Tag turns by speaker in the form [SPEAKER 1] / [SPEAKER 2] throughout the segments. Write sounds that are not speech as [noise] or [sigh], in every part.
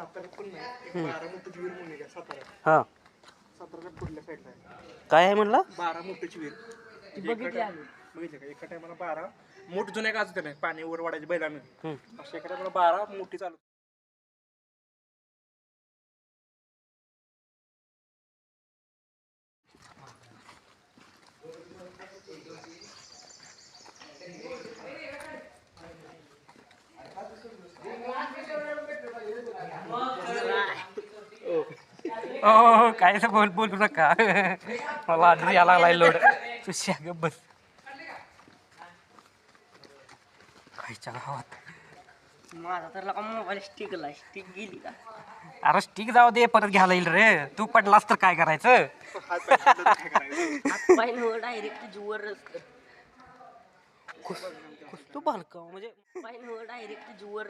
[SPEAKER 1] साताऱ्यात पण नाही. एक बारा मोठीची विहीर म्हणून आहे का साताऱ्यात
[SPEAKER 2] हां.
[SPEAKER 1] साताऱ्याच्या पुढल्या साईडला आहे.
[SPEAKER 2] काय आहे म्हणला?
[SPEAKER 1] बारा मोठीची विहीर बघितली बघितलं का? एका टायमाला बारा. मोठ जुन्या गाज होते नाही पाणी वर वाढायचे बैलानं.
[SPEAKER 2] हम्म.
[SPEAKER 1] अशा एका टायमाला बारा मोठी चालू
[SPEAKER 2] हो काय असं बोल बोलू नका. मला आधी यायला लागलाय लोड. तू शाग बस. खायच्या गावात
[SPEAKER 3] माझा तर लका मोबाईल स्टिकला स्टिक गेली का?
[SPEAKER 2] अरे स्टिक जाऊ दे परत घ्यायला येईल रे. तू पडलास तर काय करायचं?
[SPEAKER 3] डायरेक्ट जुवर
[SPEAKER 2] तू बालका म्हणजे
[SPEAKER 3] डायरेक्ट जुवर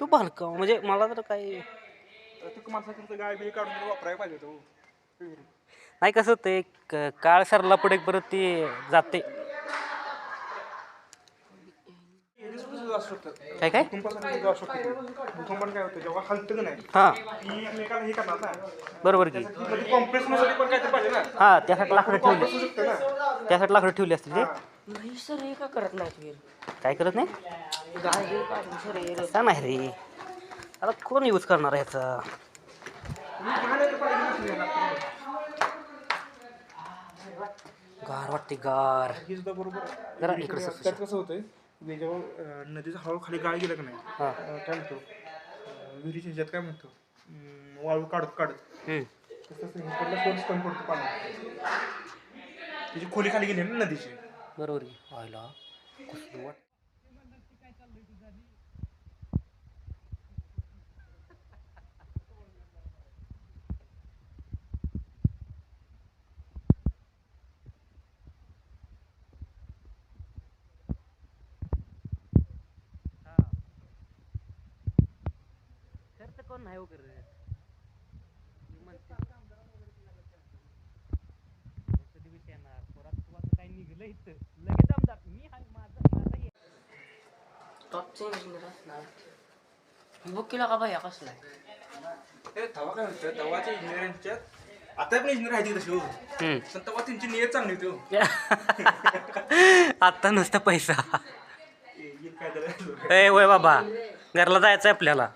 [SPEAKER 2] तू बालका म्हणजे मला तर काय
[SPEAKER 1] तू माणसाचं गाय बी काढून वापरायला पाहिजे होतं हो. विहिरीत.
[SPEAKER 2] नाही कसं ते क- काळ सरला पुढे परत ते जाते.
[SPEAKER 1] विहिरीत सुद्धा असू शकतात.
[SPEAKER 2] काय काय?
[SPEAKER 1] भूकंपासाठी सुद्धा असू शकतात. भूकंपाने काय होतं जेव्हा हलतं की नाही
[SPEAKER 2] हां.
[SPEAKER 1] की एकमेकाला हे करणार ना.
[SPEAKER 2] बरोबर की.
[SPEAKER 1] कॉम्प्रेसमध्ये पण काहीतरी पाहिजे ना.
[SPEAKER 2] हां त्यासाठी लाकडं ठेवले.
[SPEAKER 1] असू शकतं ना.
[SPEAKER 2] त्यासाठी लाकडं ठेवली असतील ते?
[SPEAKER 3] नाही सर हे का करत
[SPEAKER 2] काय करत नाही?
[SPEAKER 3] गाय हे काढून सर हे
[SPEAKER 2] तसा नाही रे. आता कोण यूज करणार आहे ह्याचा गार वाटते गार.
[SPEAKER 1] हे सुद्धा बरोबर
[SPEAKER 2] जरा इकडे सर
[SPEAKER 1] त्यात कसं होतंय मी जेव्हा अं, नदीचा हळू खाली गाळ गेला का नाही
[SPEAKER 2] हां.
[SPEAKER 1] अं, काय म्हणतो अं, विहिरीच्या ह्याच्यात काय म्हणतो अं, वाळू काढत काढत
[SPEAKER 2] हम्म.
[SPEAKER 1] तसं इकडला फोर्स कमी पडतो पाणी. त्याची खोली खाली गेली ना नदीची.
[SPEAKER 2] बरोबर की व्हायला कसलं वाट खर्च कोण नाही हो करत कधी विषय येणार. पोरात तुला काय निघलं इथं? लगेच आमदार. मी हाय माझा माझा ये.
[SPEAKER 3] टॉपचे इंजिनियर असणार. बुक केला का भैया कसला
[SPEAKER 1] हे काय आता पण इंजिनियर आहे हो. पण तेव्हा त्यांची नियत चांगली होती हो. [laughs]
[SPEAKER 2] आता नुसतं पैसा.
[SPEAKER 1] ए, येईल काय झालं
[SPEAKER 2] ए वय बाबा. घरला जायचं आपल्याला.